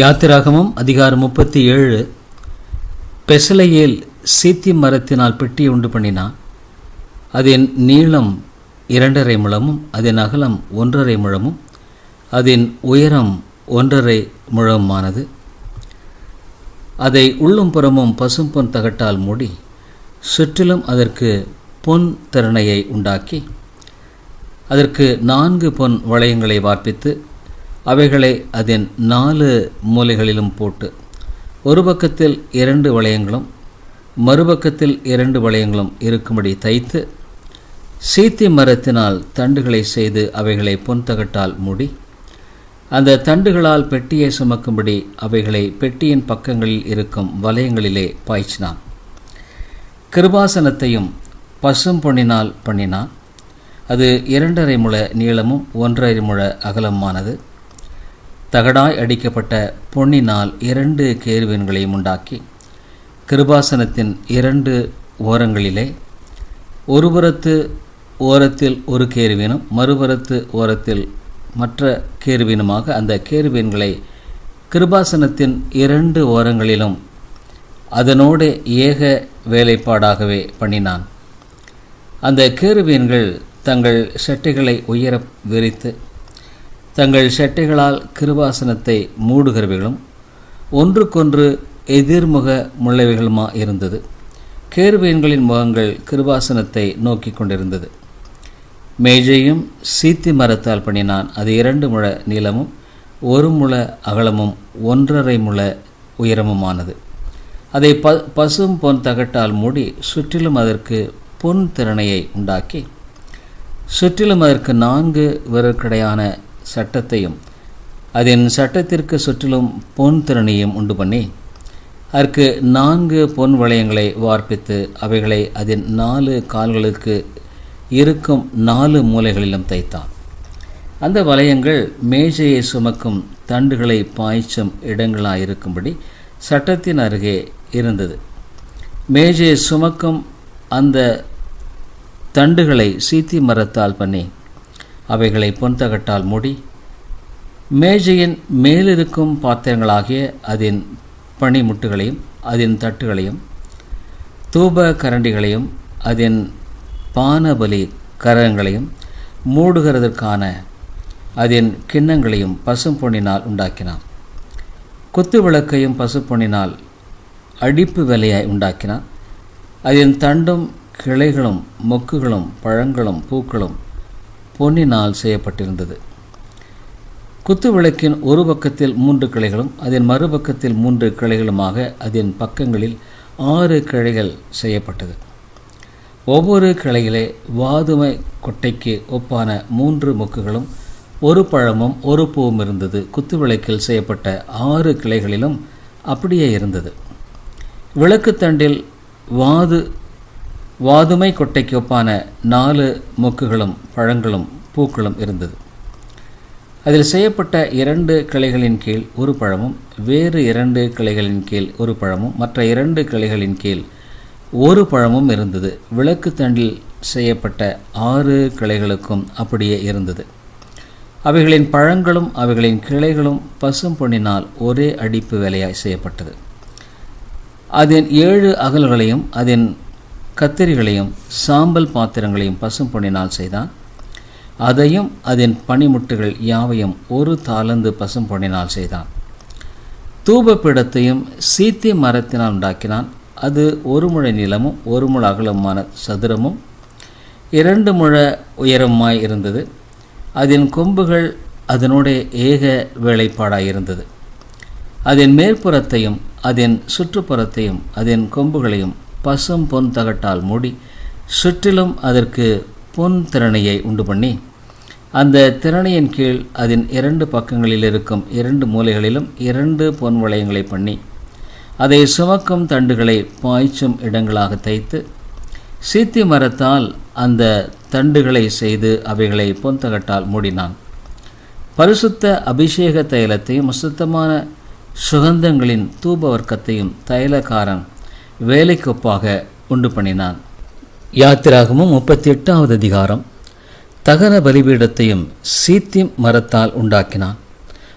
யாத்திராகமும் அதிகாரம் முப்பத்தி ஏழு. பெசலையேல் சீத்தி மரத்தினால் பெட்டி உண்டு பண்ணினான். அதன் நீளம் இரண்டரை முழமும் அதன் அகலம் ஒன்றரை முழமும் அதன் உயரம் ஒன்றரை முழமுமானது. அதை உள்ளும் புறமும் பசும்பொன் தகட்டால் மூடி சுற்றிலும் அதற்கு பொன் திறனையை உண்டாக்கி அதற்கு நான்கு பொன் வளையங்களை வார்ப்பித்து அவைகளை அதன் நாலு மூலைகளிலும் போட்டு ஒரு பக்கத்தில் இரண்டு வளையங்களும் மறுபக்கத்தில் இரண்டு வளையங்களும் இருக்கும்படி தைத்து சீத்தி மரத்தினால் தண்டுகளை செய்து அவைகளை பொன் தகட்டால் மூடி அந்த தண்டுகளால் பெட்டியை சுமக்கும்படி அவைகளை பெட்டியின் பக்கங்களில் இருக்கும் வலயங்களிலே பாய்ச்சினான். கிருபாசனத்தையும் பசும் பொன்னினால் பண்ணினான். அது இரண்டரை முழ நீளமும் ஒன்றரை முழ அகலமானது தகடாய் அடிக்கப்பட்ட பொன்னினால் இரண்டு கேருவீன்களையும் உண்டாக்கி கிருபாசனத்தின் இரண்டு ஓரங்களிலே ஒருபுறத்து ஓரத்தில் ஒரு கேருவீனும் மறுபுறத்து ஓரத்தில் மற்ற கேருவீனுமாக அந்த கேருவீன்களை கிருபாசனத்தின் இரண்டு ஓரங்களிலும் அதனோடு ஏக வேலைப்பாடாகவே பண்ணினான். அந்த கேருவீன்கள் தங்கள் செட்டைகளை உயர விரித்து தங்கள் செட்டைகளால் கிருபாசனத்தை மூடுகிறவைகளும் ஒன்றுக்கொன்று எதிர்முக முள்ளவைகளுமா இருந்தது. கேருவீன்களின் முகங்கள் கிருபாசனத்தை நோக்கி கொண்டிருந்தது. மேஜையும் சீத்தி மரத்தால் பண்ணினான் அது இரண்டு முழ நீளமும் ஒரு முழ அகலமும் ஒன்றரை முழ உயரமுமானது. அதை ப பசும் பொன் தகட்டால் மூடி சுற்றிலும் அதற்கு பொன் திறனையை உண்டாக்கி சுற்றிலும் அதற்கு நான்கு விரற்கடையான சட்டத்தையும் அதன் சட்டத்திற்கு சுற்றிலும் பொன் திறனையும் உண்டு பண்ணி அதற்கு நான்கு பொன் வளையங்களை வார்ப்பித்து அவைகளை அதன் நாலு கால்களுக்கு இருக்கும் நாலு மூலைகளிலும் தைத்தான். அந்த வளையங்கள் மேஜையை சுமக்கும் தண்டுகளை பாய்ச்சும் இடங்களாயிருக்கும்படி சட்டத்தின் அருகே இருந்தது. மேஜையை சுமக்கும் அந்த தண்டுகளை சீத்தி மரத்தால் பண்ணி அவைகளை பொன்தகட்டால் மூடி மேஜையின் மேலிருக்கும் பாத்திரங்களாகிய அதன் பனிமுட்டுகளையும் அதன் தட்டுகளையும் தூப கரண்டிகளையும் அதன் பானபலி கரங்களையும் மூடுகிறதற்கான அதன் கிண்ணங்களையும் பசும்பொன்னினால் உண்டாக்கினான். குத்து விளக்கையும் பசுப்பொன்னினால் அடிப்பு வேலையாய் உண்டாக்கினான். அதன் தண்டும் கிளைகளும் மொக்குகளும் பழங்களும் பூக்களும் பொன்னினால் செய்யப்பட்டிருந்தது. குத்து விளக்கின் ஒரு பக்கத்தில் மூன்று கிளைகளும் அதன் மறுபக்கத்தில் மூன்று கிளைகளுமாக அதன் பக்கங்களில் ஆறு கிளைகள் செய்யப்பட்டது. ஒவ்வொரு கிளையிலே வாதுமை கொட்டைக்கு ஒப்பான மூன்று மொக்குகளும் ஒரு பழமும் ஒரு பூவும் இருந்தது. குத்து விளக்கில் செய்யப்பட்ட ஆறு கிளைகளிலும் அப்படியே இருந்தது. விளக்குத்தண்டில் வாது வாதுமை கொட்டைக்கு ஒப்பான நாலு மொக்குகளும் பழங்களும் பூக்களும் இருந்தது. அதில் செய்யப்பட்ட இரண்டு கிளைகளின் கீழ் ஒரு பழமும் வேறு இரண்டு கிளைகளின் கீழ் ஒரு பழமும் மற்ற இரண்டு கிளைகளின் கீழ் ஒரு பழமும் இருந்தது. விளக்கு தண்டில் செய்யப்பட்ட ஆறு கிளைகளுக்கும் அப்படியே இருந்தது. அவைகளின் பழங்களும் அவைகளின் கிளைகளும் பசும் பொன்னினால் ஒரே அடிப்பு வேலையாய் செய்யப்பட்டது. அதன் ஏழு அகல்களையும் அதன் கத்திரிகளையும் சாம்பல் பாத்திரங்களையும் பசும் பொன்னினால் செய்தான். அதையும் அதன் பனிமுட்டுகள் யாவையும் ஒரு தாளந்து பசும் பொன்னினால் செய்தான். தூபப்பிடத்தையும் சீத்திய மரத்தினால் உண்டாக்கினான். அது ஒரு முழ நீளமும் ஒரு முழ அகலமான சதுரமும் இரண்டு முழ உயரமாய் இருந்தது. அதன் கொம்புகள் அதனுடைய ஏக வேலைப்பாடாய் இருந்தது. அதன் மேற்புறத்தையும் அதன் சுற்றுப்புறத்தையும் அதன் கொம்புகளையும் பசும் பொன் தகட்டால் மூடி சுற்றிலும் அதற்கு பொன் திறனையை உண்டு பண்ணி அந்த திறனையின் கீழ் அதன் இரண்டு பக்கங்களில் இருக்கும் இரண்டு மூலைகளிலும் இரண்டு பொன் வளையங்களை பண்ணி அதை சுமக்கும் தண்டுகளை பாய்ச்சும் இடங்களாக தைத்து சீத்தி மரத்தால் அந்த தண்டுகளை செய்து அவைகளை பொன்தகட்டால் மூடினான். பரிசுத்த அபிஷேக தைலத்தையும் சுத்தமான சுகந்தங்களின் தூப வர்க்கத்தையும் தைலக்காரன் வேலைக்கொப்பாக உண்டு பண்ணினான். யாத்திராகமும் முப்பத்தி எட்டாவது அதிகாரம். தகன பலிபீடத்தையும் சீத்திம் மரத்தால் உண்டாக்கினான்.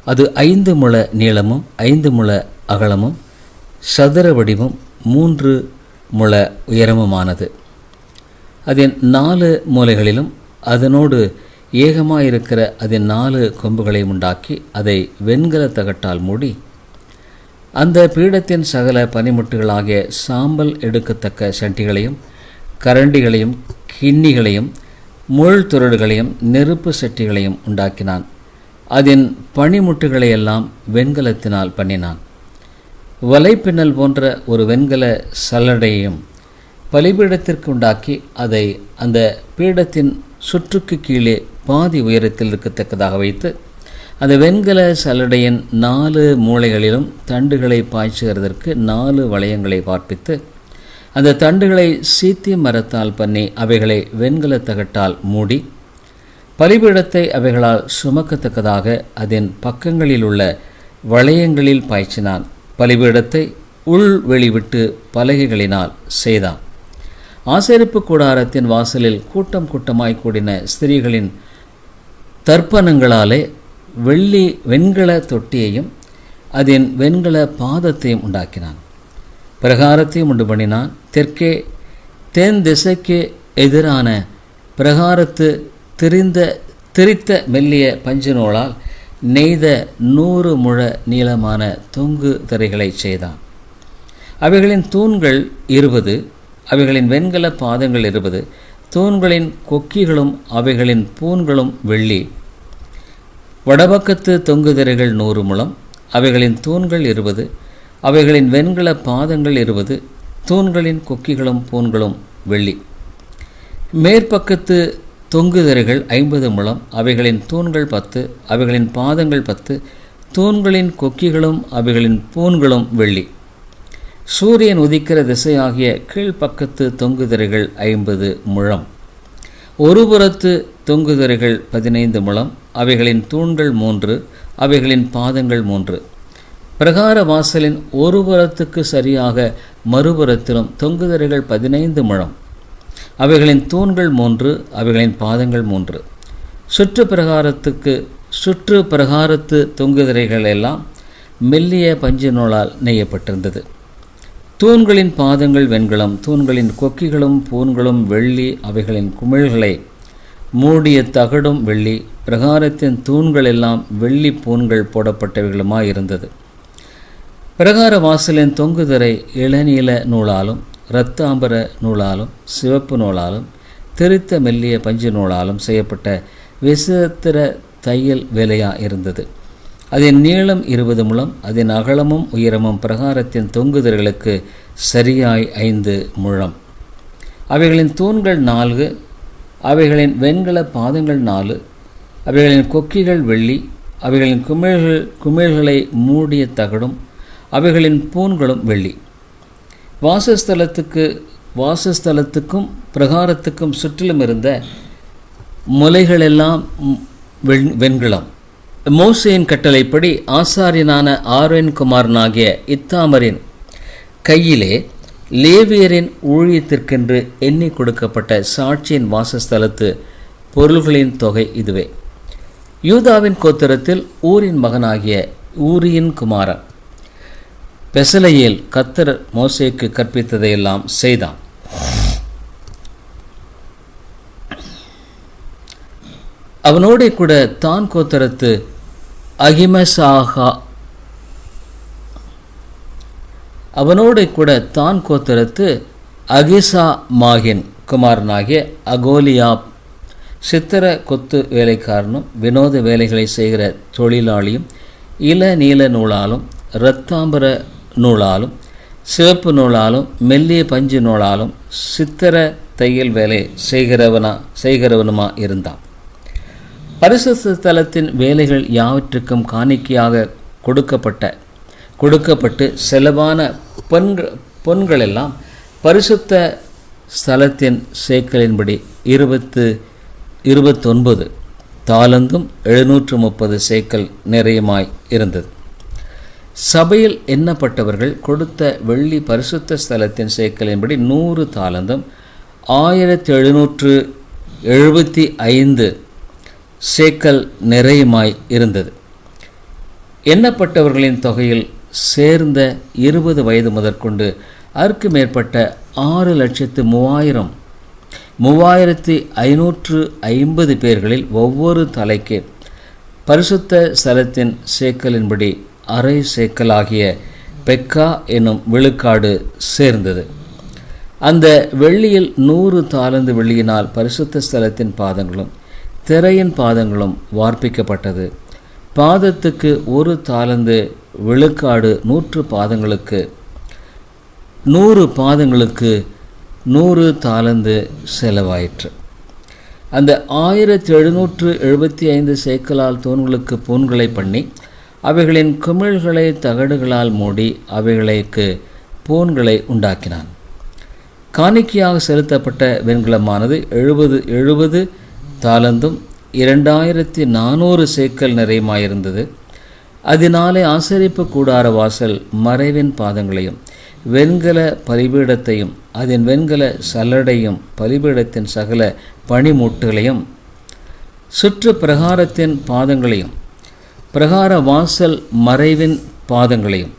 அது ஐந்து முழ நீளமும் ஐந்து முழ அகலமும் சதுர வடிவம் மூன்று முழ உயரமுமானது. அதன் நாலு மூலைகளிலும் அதனோடு ஏகமாயிருக்கிற அதன் நாலு கொம்புகளையும் உண்டாக்கி அதை வெண்கல தகட்டால் மூடி அந்த பீடத்தின் சகல பனிமுட்டுகளாகிய சாம்பல் எடுக்கத்தக்க சட்டிகளையும் கரண்டிகளையும் கிண்ணிகளையும் முள் துறடுகளையும் நெருப்பு சட்டிகளையும் உண்டாக்கினான். அதன் பனிமுட்டுகளையெல்லாம் வெண்கலத்தினால் பண்ணினான். வலைப்பின்னல் போன்ற ஒரு வெண்கல சல்லடையையும் பலிபீடத்திற்கு உண்டாக்கி அதை அந்த பீடத்தின் சுற்றுக்கு கீழே பாதி உயரத்தில் இருக்கத்தக்கதாக வைத்து அந்த வெண்கல சல்லடையின் நாலு மூலைகளிலும் தண்டுகளை பாய்ச்சுகிறதற்கு நாலு வளையங்களை பார்ப்பித்து அந்த தண்டுகளை சீத்தி மரத்தால் பண்ணி அவைகளை வெண்கல தகட்டால் மூடி பலிபீடத்தை அவைகளால் சுமக்கத்தக்கதாக அதன் பக்கங்களில் உள்ள வளையங்களில் பாய்ச்சினான். பலிபீடத்தை உள் வெளிவிட்டு பலகைகளினால் செய்தான். ஆசரிப்பு கூடாரத்தின் வாசலில் கூட்டம் கூட்டமாய் கூடின ஸ்திரீகளின் தர்ப்பணங்களாலே வெள்ளி வெண்கல தொட்டியையும் அதன் வெண்கல பாதத்தையும் உண்டாக்கினான். பிரகாரத்தையும் உண்டு பண்ணினான். தெற்கே தென் திசைக்கு எதிரான பிரகாரத்து திரிந்த திரித்த மெல்லிய பஞ்சு நூலால் நெய்த நூறு முழ நீளமான தொங்கு திரைகளை செய்தான். அவைகளின் தூண்கள் இருபது அவைகளின் வெண்கல பாதங்கள் இருபது தூண்களின் கொக்கிகளும் அவைகளின் பூண்களும் வெள்ளி. வடபக்கத்து தொங்கு திரைகள் நூறு முழம் அவைகளின் தூண்கள் இருபது அவைகளின் வெண்கல பாதங்கள் இருபது தூண்களின் கொக்கிகளும் பூண்களும் வெள்ளி. மேற்பக்கத்து தொங்கு திரைகள் ஐம்பது முழம் அவைகளின் தூண்கள் பத்து அவைகளின் பாதங்கள் பத்து தூண்களின் கொக்கிகளும் அவைகளின் பூண்களும் வெள்ளி. சூரியன் உதிக்கிற திசையாகிய கீழ்ப்பக்கத்து தொங்குதிரைகள் ஐம்பது முழம். ஒரு புறத்து தொங்குதிரைகள் பதினைந்து முழம் அவைகளின் தூண்கள் மூன்று அவைகளின் பாதங்கள் மூன்று. பிரகார வாசலின் ஒரு புறத்துக்கு சரியாக மறுபுறத்திலும் தொங்குதிரைகள் பதினைந்து முழம். அவைகளின் தூண்கள் மூன்று அவைகளின் பாதங்கள் மூன்று. சுற்று பிரகாரத்துக்கு சுற்று பிரகாரத்து தொங்குதிரைகள் எல்லாம் மெல்லிய பஞ்சு நூலால் நெய்யப்பட்டிருந்தது. தூண்களின் பாதங்கள் வெண்கலம் தூண்களின் கொக்கிகளும் பூண்களும் வெள்ளி அவைகளின் குமிழ்களை மூடிய தகடும் வெள்ளி பிரகாரத்தின் தூண்கள் எல்லாம் வெள்ளி பூன்கள் போடப்பட்டவைகளுமாயிருந்தது. பிரகார வாசலின் தொங்குதிரை இளநீல நூலாலும் இரத்தாம்பர நூலாலும் சிவப்பு நூலாலும் திருத்த மெல்லிய பஞ்சு நூலாலும் செய்யப்பட்ட விசித்திர தையல் வேலையா இருந்தது அதன் நீளம் இருபது முழம் அதன் அகலமும் உயரமும் பிரகாரத்தின் தொங்குதிரைகளுக்கு சரியாய் ஐந்து முழம். அவைகளின் தூண்கள் நான்கு அவைகளின் வெண்கல பாதங்கள் நாலு. அவைகளின் கொக்கிகள் வெள்ளி. அவைகளின் குமிழ்கள் குமிழ்களை மூடிய தகடும். அவைகளின் பூண்களும் வெள்ளி. வாசஸ்தலத்துக்கு வாசஸ்தலத்துக்கும் பிரகாரத்துக்கும் சுற்றிலும் இருந்த முலைகளெல்லாம் வெண் வெண்கலம் மோசையின் கட்டளைப்படி ஆசாரியனான ஆரோன் குமாரனாகிய இத்தாமரின் கையிலே லேவியரின் ஊழியத்திற்கென்று எண்ணி கொடுக்கப்பட்ட சாட்சியின் வாசஸ்தலத்து பொருள்களின் தொகை இதுவே. யூதாவின் கோத்திரத்தில் ஊரின் மகனாகிய ஊரியின் குமாரன். பெசலையில் கத்தர் மோசேக்கு கற்பித்ததையெல்லாம் செய்தான். அவனோடே கூட தான் கோத்தரத்து அகிமசாகா அவனோடு கூட தான் கோத்தரத்து அகிசா மாகின் குமாரனாகிய அகோலியாப். சித்திர கொத்து வேலைக்காரனும் வினோத வேலைகளை செய்கிற தொழிலாளியும் இள நீல நூலாலும் இரத்தாம்பர நூலாலும் சிவப்பு நூலாலும் மெல்லிய பஞ்சு நூலாலும் சித்திர தையல் வேலை செய்கிறவனா செய்கிறவனுமா இருந்தான். பரிசுத்த தலத்தின் வேலைகள் யாவற்றுக்கும் காணிக்கையாக கொடுக்கப்பட்ட கொடுக்கப்பட்டு செலவான பொன்கள் பொன்களெல்லாம் பரிசுத்த ஸ்தலத்தின் சேக்கலின்படி இருபத்து இருபத்தொன்பது தாளந்தும் எழுநூற்று முப்பது சேக்கல் நிறையமாய் இருந்தது. சபையில் எண்ணப்பட்டவர்கள் கொடுத்த வெள்ளி பரிசுத்த ஸ்தலத்தின் சேக்கலின்படி நூறு தாளந்தும் ஆயிரத்தி எழுநூற்று எழுபத்தி ஐந்து சேக்கல் நிறையுமாய் இருந்தது. எண்ணப்பட்டவர்களின் தொகையில் சேர்ந்த இருபது வயது முதற்கொண்டு அதற்கு மேற்பட்ட ஆறு லட்சத்து மூவாயிரம் மூவாயிரத்தி ஐநூற்று ஐம்பது பேர்களில் ஒவ்வொரு தலைக்கு பரிசுத்த ஸ்தலத்தின் சேக்கலின்படி அரை சேக்கலாகிய பெக்கா என்னும் விழுக்காடு சேர்ந்தது. அந்த வெள்ளியில் நூறு தாளந்து வெள்ளியினால் பரிசுத்த ஸ்தலத்தின் பாதங்களும் திரையின் பாதங்களும் வார்ப்பிக்கப்பட்டது. பாதத்துக்கு ஒரு தாளந்து விழுக்காடு நூற்று பாதங்களுக்கு நூறு பாதங்களுக்கு நூறு தாளந்து செலவாயிற்று. அந்த ஆயிரத்தி எழுநூற்று எழுபத்தி ஐந்து சேக்கலால் தூண்களுக்கு பூண்களை பண்ணி அவைகளின் குமிழ்களை தகடுகளால் மூடி அவைகளுக்கு பூண்களை உண்டாக்கினான். காணிக்கையாக செலுத்தப்பட்ட வெண்கலமானது எழுபது எழுபது தாளந்தும் இரண்டாயிரத்தி நானூறு சேக்கல் நிறையமாயிருந்தது. அதனாலே ஆசரிப்பு கூடார வாசல் மறைவின் பாதங்களையும் வெண்கல பலிபீடத்தையும் அதன் வெண்கல சல்லடையும் பலிபீடத்தின் சகல பனிமூட்டுகளையும் சுற்று பிரகாரத்தின் பாதங்களையும் பிரகார வாசல் மறைவின் பாதங்களையும்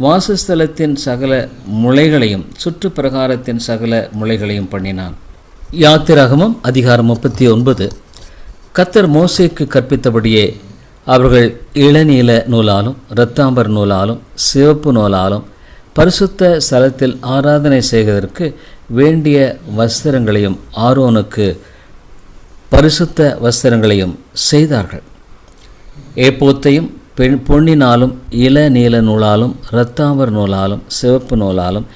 வாசஸ்தலத்தின் சகல முளைகளையும் சுற்று பிரகாரத்தின் சகல முளைகளையும் பண்ணினான். யாத்திராகமம் அதிகாரம் முப்பத்தி ஒன்பது. கத்தர் மோசேக்கு கற்பித்தபடியே அவர்கள் இளநீல நூலாலும் இரத்தாம்பர் நூலாலும் சிவப்பு நூலாலும் பரிசுத்த ஸ்தலத்தில் ஆராதனை செய்வதற்கு வேண்டிய வஸ்திரங்களையும் ஆரோனுக்கு பரிசுத்த வஸ்திரங்களையும் செய்தார்கள். ஏப்போத்தையும் பெண் பொன்னினாலும் இளநீல நூலாலும் இரத்தாம்பர் நூலாலும் சிவப்பு நூலாலும்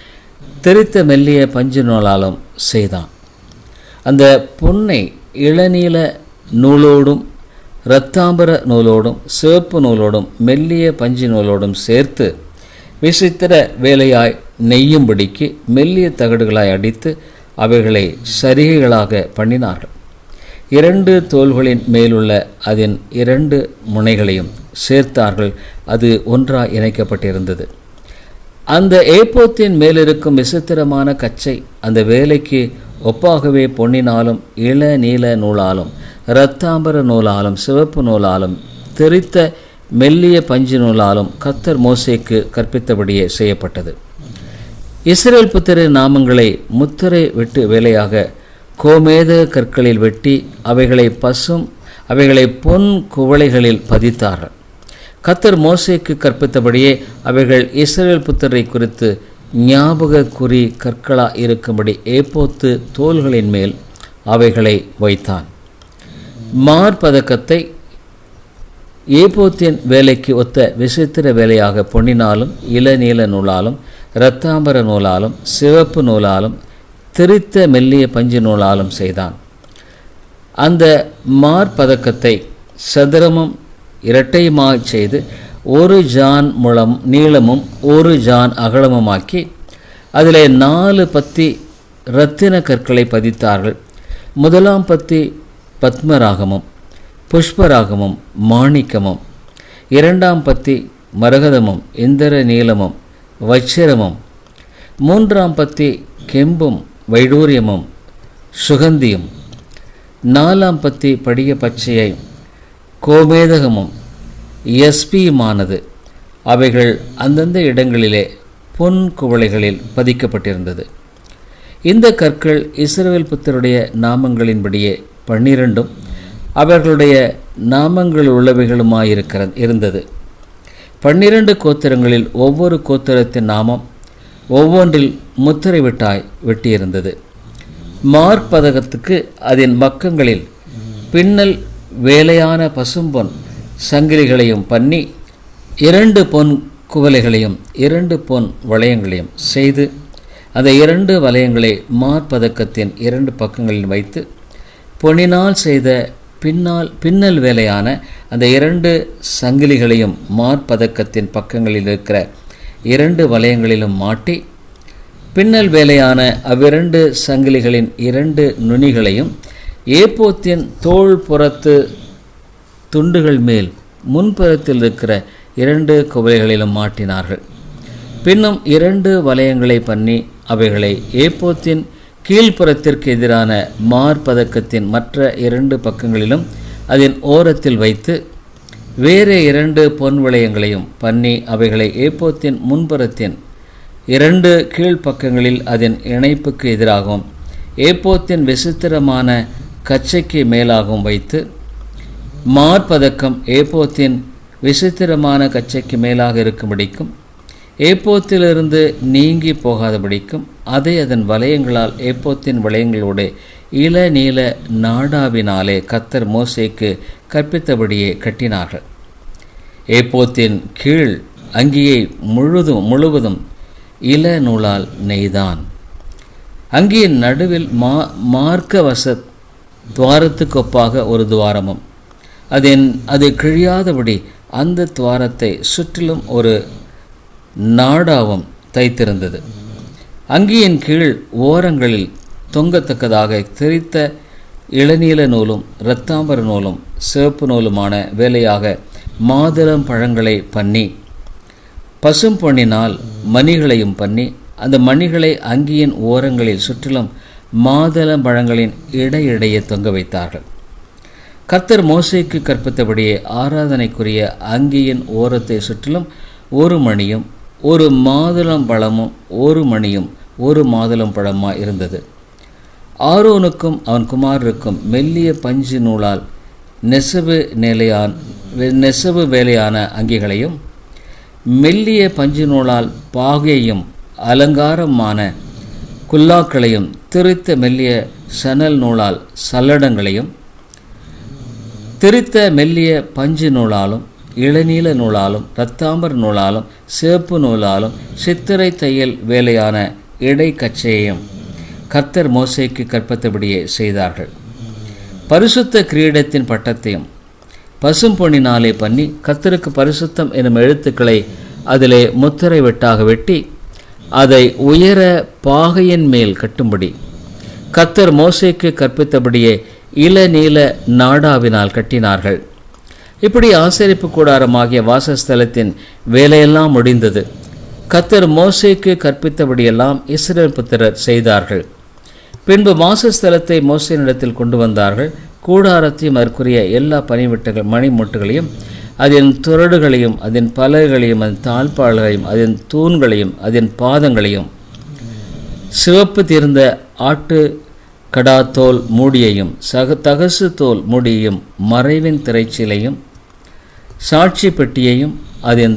தெரித்த மெல்லிய பஞ்சு நூலாலும் செய்தான். அந்த பொன்னை இளநீல நூலோடும் இரத்தாம்பர நூலோடும் சிவப்பு நூலோடும் மெல்லிய பஞ்சு நூலோடும் சேர்த்து விசித்திர வேலையாய் நெய்யும்படிக்கு மெல்லிய தகடுகளாய் அடித்து அவைகளை சரிகைகளாக பண்ணினார்கள். இரண்டு தோள்களின் மேலுள்ள அதன் இரண்டு முனைகளையும் சேர்த்தார்கள். அது ஒன்றாய் இணைக்கப்பட்டிருந்தது. அந்த ஏப்போத்தின் மேலிருக்கும் விசித்திரமான கச்சை அந்த வேலைக்கு ஒப்பாகவே பொன்னினாலும் இள நீல நூலாலும் இரத்தாம்பர நூலாலும் சிவப்பு நூலாலும் தெரித்த மெல்லிய பஞ்சு நூலாலும் கத்தர் மோசைக்கு கற்பித்தபடியே செய்யப்பட்டது. இஸ்ரேல் புத்திரின் நாமங்களை முத்திரை வெட்டு வேலையாக கோமேத கற்களில் வெட்டி அவைகளை பசும் அவைகளை பொன் குவளைகளில் பதித்தார்கள். கத்தர் மோசைக்கு கற்பித்தபடியே அவைகள் இஸ்ரேல் புத்திரை குறித்து ஞாபக குறி கற்களா இருக்கும்படி ஏப்போத்து தோள்களின் மேல் அவைகளை வைத்தான். மார்பதக்கத்தை ஏபோத்தின் வேலைக்கு ஒத்த விசித்திர வேலையாக பொன்னினாலும் இளநீல நூலாலும் இரத்தாம்பர நூலாலும் சிவப்பு நூலாலும் திரித்த மெல்லிய பஞ்சு நூலாலும் செய்தான். அந்த மார்பதக்கத்தை சதுரமும் இரட்டையுமாய் செய்து ஒரு ஜான் முழம் நீளமும் ஒரு ஜான் அகலமுமாக்கி அதிலே நாலு பத்தி இரத்தின கற்களை பதித்தார்கள். முதலாம் பத்தி பத்மராகமும் புஷ்பராகமும் மாணிக்கமம் இரண்டாம் பத்தி மரகதமும் இந்திர நீலமம் வச்சிரமம் மூன்றாம் பத்தி கெம்பும் வைடூரியமும் சுகந்தியும் நாலாம் பத்தி படிய பச்சையை கோமேதகமும் எஸ்பியுமானது. அவைகள் அந்தந்த இடங்களிலே பொன் குவளைகளில் பதிக்கப்பட்டிருந்தது. இந்த கற்கள் இஸ்ரவேல் புத்தருடைய நாமங்களின்படியே பன்னிரண்டும் அவர்களுடைய நாமங்கள் உள்ளவைகளுமாயிருக்கிற இருந்தது. பன்னிரண்டு கோத்திரங்களில் ஒவ்வொரு கோத்திரத்தின் நாமம் ஒவ்வொன்றில் முத்திரை விட்டாய் வெட்டியிருந்தது. மார்பதகத்துக்கு அதன் பக்கங்களில் பின்னல் வேலையான பசும்பொன் சங்கிலிகளையும் பண்ணி இரண்டு பொன் குவலைகளையும் இரண்டு பொன் வளையங்களையும் செய்து அந்த இரண்டு வளையங்களை மார்பதக்கத்தின் இரண்டு பக்கங்களில் வைத்து பொன்னினால் செய்த பின்னால் பின்னல் வேலையான அந்த இரண்டு சங்கிலிகளையும் மார்பதக்கத்தின் பக்கங்களில் இருக்கிற இரண்டு வளையங்களிலும் மாட்டி பின்னல் வேலையான அவ்விரண்டு சங்கிலிகளின் இரண்டு நுனிகளையும் ஏப்போத்தின் தோள் புறத்து துண்டுகள் மேல் முன்புறத்தில் இருக்கிற இரண்டு குவைகளிலும் மாட்டினார்கள். பின்னும் இரண்டு வளையங்களை பண்ணி அவைகளை ஏப்போத்தின் கீழ்ப்புறத்திற்கு எதிரான மார்பதக்கத்தின் மற்ற இரண்டு பக்கங்களிலும் அதன் ஓரத்தில் வைத்து வேறு இரண்டு பொன் விளையங்களையும் பண்ணி அவைகளை ஏப்போத்தின் முன்புறத்தின் இரண்டு கீழ்ப்பக்கங்களில் அதன் இணைப்புக்கு எதிராகவும் ஏப்போத்தின் விசித்திரமான கச்சைக்கு மேலாகவும் வைத்து மார்பதக்கம் ஏப்போத்தின் விசித்திரமான கச்சைக்கு மேலாக இருக்கும்படிக்கும் ஏப்போத்திலிருந்து நீங்கி போகாதபடிக்கும் அதை அதன் வளையங்களால் ஏப்போத்தின் வளையங்களோடு இளநீல நாடாவினாலே கத்தர் மோசைக்கு கற்பித்தபடியே கட்டினார்கள். ஏப்போத்தின் கீழ் அங்கியை முழுதும் முழுவதும் இள நூலால் நெய்தான். அங்கியின் நடுவில் மா மார்க்கவச துவாரத்துக்கொப்பாக ஒரு துவாரமும். அதன் அது கிழியாதபடி அந்த துவாரத்தை சுற்றிலும் ஒரு நாடாவும் தைத்திருந்தது. அங்கியின் கீழ் ஓரங்களில் தொங்கத்தக்கதாக திரித்த இளநீல நூலும் இரத்தாம்பர நூலும் சிவப்பு நூலுமான வேலையாக மாதுளம் பழங்களை பண்ணி பசும் பொன்னினால் மணிகளையும் பண்ணி அந்த மணிகளை அங்கியின் ஓரங்களில் சுற்றிலும் மாதுளம் பழங்களின் இடையிடையே தொங்க வைத்தார்கள். கர்த்தர் மோசைக்கு கற்பித்தபடியே ஆராதனைக்குரிய அங்கியின் ஓரத்தை சுற்றிலும் ஒரு மணியும் ஒரு மாதுளம் பழமும் ஒரு மணியும் ஒரு மாதுளம் பழமாக இருந்தது. ஆரோனுக்கும் அவன் குமாரருக்கும் மெல்லிய பஞ்சு நூலால் நெசவு நிலையான் நெசவு வேலையான அங்கிகளையும் மெல்லிய பஞ்சு நூலால் பாகையும் அலங்காரமான குல்லாக்களையும் திரித்த மெல்லிய சணல் நூலால் சல்லடங்களையும் திரித்த மெல்லிய பஞ்சு நூலாலும் இளநீல நூலாலும் இரத்தாம்பர் நூலாலும் சிவப்பு நூலாலும் சித்திரை தையல் வேலையான இடைக்கச்சையையும் கர்த்தர் மோசைக்கு கற்பத்தபடியே செய்தார்கள். பரிசுத்த கிரீடத்தின் பட்டத்தையும் பசும் பொன்னினாலே பண்ணி கத்தருக்கு பரிசுத்தம் எனும் எழுத்துக்களை அதிலே முத்திரை வெட்டாக வெட்டி அதை உயர பாகையின் மேல் கட்டும்படி கத்தர் மோசைக்கு கற்பித்தபடியே இளநீல நாடாவினால் கட்டினார்கள். இப்படி ஆசரிப்பு கூடாரமாகிய வாசஸ்தலத்தின் வேலையெல்லாம் முடிந்தது. கத்தர் மோசைக்கு கற்பித்தபடியெல்லாம் இஸ்ரேல் புத்திரர் செய்தார்கள். பின்பு வாசஸ்தலத்தை மோசையினிடத்தில் கொண்டு வந்தார்கள். கூடாரத்தையும் அதற்குரிய எல்லா பணிவிட்டகள் மணி மூட்டுகளையும் அதன் துரடுகளையும் அதன் பலகைகளையும் அதன் தாழ்பாள்களையும் அதன் தூண்களையும் அதன் பாதங்களையும் சிவப்பு தீர்ந்த ஆட்டு கடாத்தோல் மூடியையும் சக தகசு தோல் மூடியையும் மறைவின் திரைச்சீலையும் சாட்சி பெட்டியையும் அதன்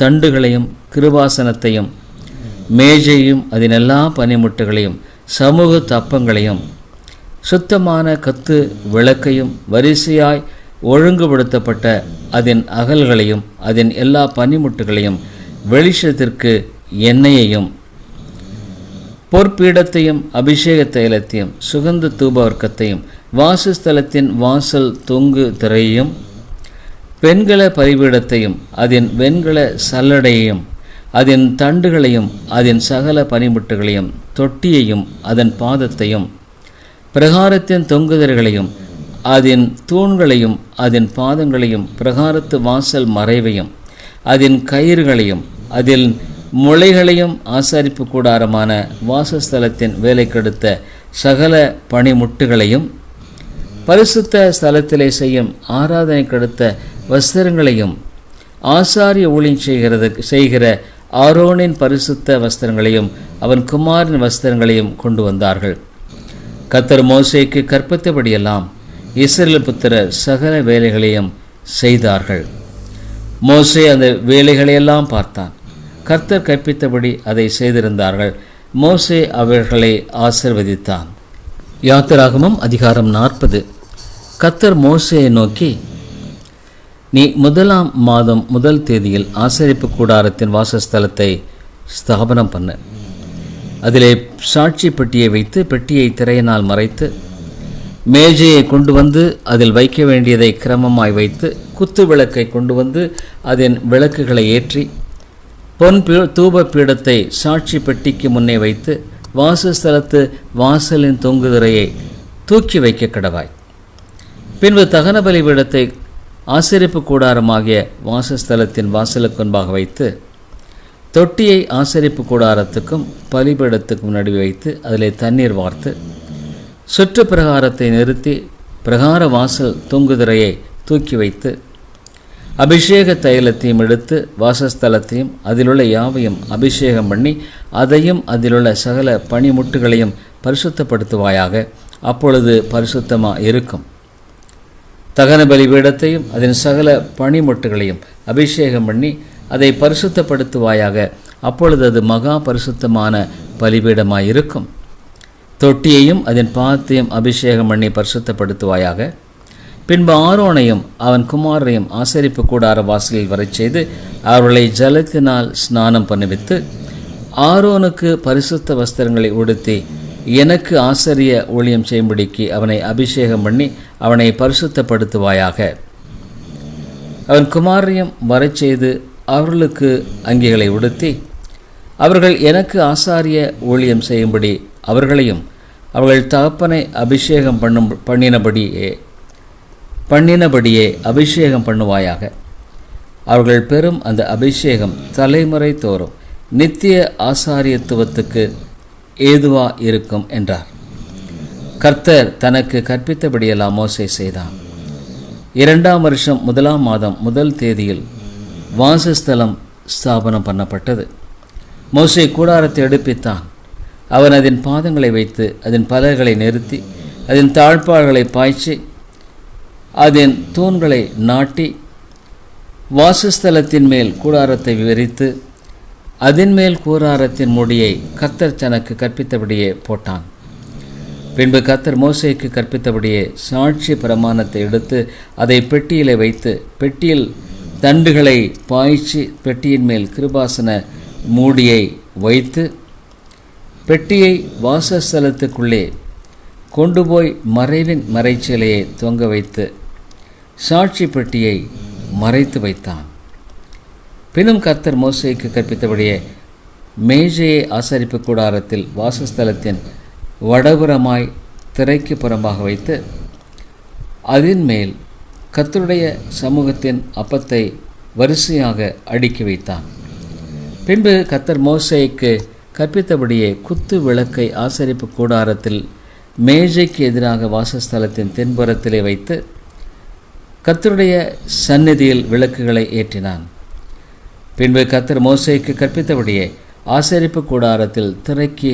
தண்டுகளையும் கிருபாசனத்தையும் மேஜையும் அதன் எல்லா பனிமுட்டுகளையும் சமூக தப்பங்களையும் சுத்தமான கத்து விளக்கையும் வரிசையாய் ஒழுங்குபடுத்தப்பட்ட அதன் அகல்களையும் அதன் எல்லா பனிமுட்டுகளையும் வெளிச்சத்திற்கு எண்ணெயையும் பொற்பீடத்தையும் அபிஷேக தைலத்தையும் சுகந்த தூபவர்க்கத்தையும் வாசஸ்தலத்தின் வாசல் தொங்கு திரையையும் வெண்கல பரிபீடத்தையும் அதன் வெண்கல சல்லடையையும் அதன் தண்டுகளையும் அதன் சகல பனிமுட்டுகளையும் தொட்டியையும் அதன் பாதத்தையும் பிரகாரத்தின் தொங்குதல்களையும் அதன் தூண்களையும் அதன் பாதங்களையும் பிரகாரத்து வாசல் மறைவையும் அதன் கயிறுகளையும் அதில் முளைகளையும் ஆசாரிப்பு கூடாரமான வாசஸ்தலத்தின் வேலைக்கெடுத்த சகல பனிமுட்டுகளையும் பரிசுத்த ஸ்தலத்திலே செய்யும் ஆராதனை கெடுத்த வஸ்திரங்களையும் ஆசாரிய ஊழியம் செய்கிறது செய்கிற ஆரோனின் பரிசுத்த வஸ்திரங்களையும் அவன் குமாரின் வஸ்திரங்களையும் கொண்டு வந்தார்கள். கத்தர் மோசைக்கு கற்பித்தபடியெல்லாம் இஸ்ரேல் புத்திர சகல வேலைகளையும் செய்தார்கள். மோசே அந்த வேலைகளையெல்லாம் பார்த்தான். கர்த்தர் கற்பித்தபடி அதை செய்திருந்தார்கள். மோசே அவர்களை ஆசிர்வதித்தான். யாத்திராகமம் அதிகாரம் நாற்பது. கத்தர் மோசேயை நோக்கி நீ முதலாம் மாதம் முதல் தேதியில் ஆசரிப்பு கூடாரத்தின் வாசஸ்தலத்தை ஸ்தாபனம் பண்ண. அதிலே சாட்சி பெட்டியை வைத்து பெட்டியை திரையினால் மறைத்து மேஜையை கொண்டு வந்து அதில் வைக்க வேண்டியதை கிரமமாய் வைத்து குத்து விளக்கை கொண்டு வந்து அதன் விளக்குகளை ஏற்றி பொன் பீ தூப பீடத்தை சாட்சி பெட்டிக்கு முன்னே வைத்து வாசஸ்தலத்து வாசலின் தொங்குதிரையை தூக்கி வைக்க கடவாய். பின்பு தகன பலி பீடத்தை ஆசரிப்பு கூடாரமாகிய வாசஸ்தலத்தின் வாசலுக்குன்பாக வைத்து தொட்டியை ஆசரிப்பு கூடாரத்துக்கும் பலிபீடத்துக்கும் நடுவே வைத்து அதிலே தண்ணீர் வார்த்து சுற்று பிரகாரத்தை நிறுத்தி பிரகார வாசல் தொங்குதிரையை தூக்கி வைத்து அபிஷேக தைலத்தையும் எடுத்து வாசஸ்தலத்தையும் அதிலுள்ள யாவையும் அபிஷேகம் பண்ணி அதையும் அதிலுள்ள சகல பனிமுட்டுகளையும் பரிசுத்தப்படுத்துவாயாக. அப்பொழுது பரிசுத்தமாக இருக்கும். தகன பலிபீடத்தையும் அதன் சகல பனிமுட்டுகளையும் அபிஷேகம் பண்ணி அதை பரிசுத்தப்படுத்துவாயாக. அப்பொழுது அது மகா பரிசுத்தமான பலிபீடமாயிருக்கும். தொட்டியையும் அதன் பாதத்தையும் அபிஷேகம் பண்ணி பரிசுத்தப்படுத்துவாயாக. பின்பு ஆரோனையும் அவன் குமாரையும் ஆசரிப்பு கூடார வாசலில் வரச் செய்து அவர்களை ஜலத்தினால் ஸ்நானம் பண்ணுவித்து ஆரோனுக்கு பரிசுத்த வஸ்திரங்களை உடுத்தி எனக்கு ஆசிரிய ஊழியம் செய்யும்படிக்கு அவனை அபிஷேகம் பண்ணி அவனை பரிசுத்தப்படுத்துவாயாக. அவன் குமாரையும் வரச் செய்து அவர்களுக்கு அங்கிகளை உடுத்தி அவர்கள் எனக்கு ஆசாரிய ஊழியம் செய்யும்படி அவர்களையும் அவர்கள் தகப்பனை அபிஷேகம் பண்ணும் பண்ணினபடியே பண்ணினபடியே அபிஷேகம் பண்ணுவாயாக. அவர்கள் பெறும் அந்த அபிஷேகம் தலைமுறை தோறும் நித்திய ஆசாரியத்துவத்துக்கு ஏதுவா இருக்கும் என்றார். கர்த்தர் தனக்கு கற்பித்தபடியெல்லாம் மோசை செய்தான். இரண்டாம் வருஷம் முதலாம் மாதம் முதல் தேதியில் வாசஸ்தலம் ஸ்தாபனம் பண்ணப்பட்டது. மோசை கூடாரத்தை எடுப்பித்தான். அவன் அதன் பாதங்களை வைத்து அதன் பலர்களை நிறுத்தி அதன் தாழ்பாள்களை பாய்ச்சி அதன் தூண்களை நாட்டி வாசஸ்தலத்தின் மேல் கூடாரத்தை விரித்து அதன்மேல் கூராரத்தின் முடியை கத்தர் தனக்கு கற்பித்தபடியே போட்டான். பின்பு கத்தர் மோசைக்கு கற்பித்தபடியே சாட்சி பிரமாணத்தை எடுத்து அதை பெட்டியிலே வைத்து பெட்டியில் தண்டுகளை பாய்ச்சி பெட்டியின் மேல் கிருபாசன மூடியை வைத்து பெட்டியை வாசஸ்தலத்துக்குள்ளே கொண்டு போய் மறைவின் மறைச்சிலையை தொங்க வைத்து சாட்சி பெட்டியை மறைத்து வைத்தான். பின்னும் கர்த்தர் மோசைக்கு கற்பித்தபடியே மேஜையை ஆசரிப்பு கூடாரத்தில் வாசஸ்தலத்தின் வடபுறமாய் திரைக்கு புறமாக வைத்து அதன் மேல் கத்தருடைய சமூகத்தின் அப்பத்தை வரிசையாக அடுக்கி வைத்தான். பின்பு கத்தர் மோசைக்கு கற்பித்தபடியே குத்து விளக்கை ஆசரிப்பு கூடாரத்தில் மேஜைக்கு எதிராக வாசஸ்தலத்தின் தென்புறத்திலே வைத்து கத்தருடைய சந்நிதியில் விளக்குகளை ஏற்றினான். பின்பு கத்தர் மோசைக்கு கற்பித்தபடியே ஆசரிப்பு கூடாரத்தில் திரைக்கு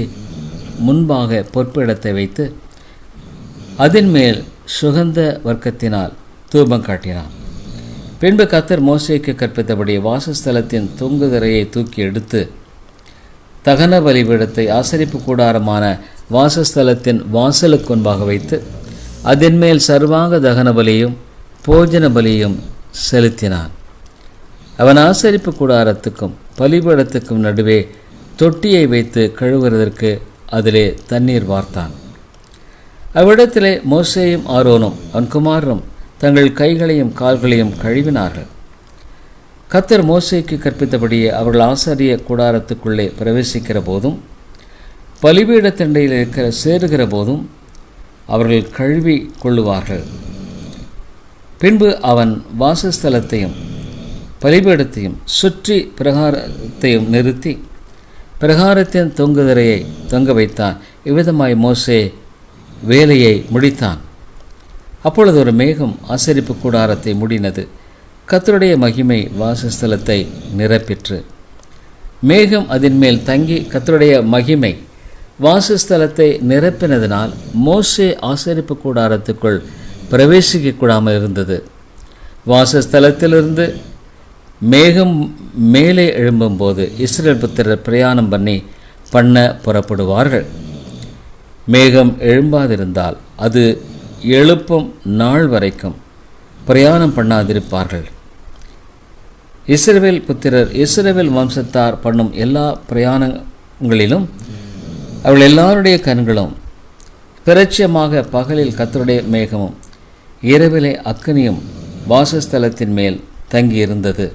முன்பாக பொற்பிடத்தை வைத்து அதன் மேல் சுகந்த வர்க்கத்தினால் தூபம் காட்டினான் பின்பு கத்தர் மோசைக்கு கற்பித்தபடி வாசஸ்தலத்தின் தொங்குதிரையை தூக்கி எடுத்து தகன பலிபீடத்தை ஆசரிப்பு கூடாரமான வாசஸ்தலத்தின் வாசலுக்கு முன்பாக வைத்து அதன் மேல் சர்வாங்க தகன பலியும் போஜன பலியும் செலுத்தினான் அவன் ஆசரிப்பு கூடாரத்துக்கும் பலிபீடத்துக்கும் நடுவே தொட்டியை வைத்து கழுவுவதற்கு அதிலே தண்ணீர் வார்த்தான். அவ்விடத்திலே மோசேயும் ஆரோனும் அவன் குமாரரும் தங்கள் கைகளையும் கால்களையும் கழுவினார்கள். கத்தர் மோசேக்கு கற்பித்தபடியே அவர்கள் ஆசாரிய கூடாரத்துக்குள்ளே பிரவேசிக்கிற போதும் பலிபீடத்தண்டையில் இருக்கிற சேருகிற போதும் அவர்கள் கழுவி கொள்ளுவார்கள். பின்பு அவன் வாசஸ்தலத்தையும் பலிபீடத்தையும் சுற்றி பிரகாரத்தையும் நிறுத்தி பிரகாரத்தின் தொங்குதிரையை தொங்க வைத்தான். இவ்விதமாய் மோசே வேலையை முடித்தான். அப்பொழுது ஒரு மேகம் ஆசரிப்பு கூடாரத்தை முடினது. கத்தருடைய மகிமை வாசஸ்தலத்தை நிரப்பிற்று. மேகம் அதன் மேல் தங்கி கத்தருடைய மகிமை வாசஸ்தலத்தை நிரப்பினதினால் மோசே ஆசரிப்பு கூடாரத்துக்குள் பிரவேசிக்க கூடாமல் இருந்தது. வாசஸ்தலத்திலிருந்து மேகம் மேலே எழும்பும்போது இஸ்ரேல் புத்திரர் பிரயாணம் பண்ணி பண்ண புறப்படுவார்கள். மேகம் எழும்பாதிருந்தால் அது எழுப்பும் நாள் வரைக்கும் பிரயாணம் பண்ணாதிருப்பார்கள். இஸ்ரவேல் புத்திரர் இஸ்ரவேல் வம்சத்தார் பண்ணும் எல்லா பிரயாணங்களிலும் அவள் எல்லாருடைய கண்களும் பிரட்சியமாக பகலில் கத்தருடைய மேகமும் இரவிலே அக்கனியும் வாசஸ்தலத்தின் மேல் தங்கியிருந்தது.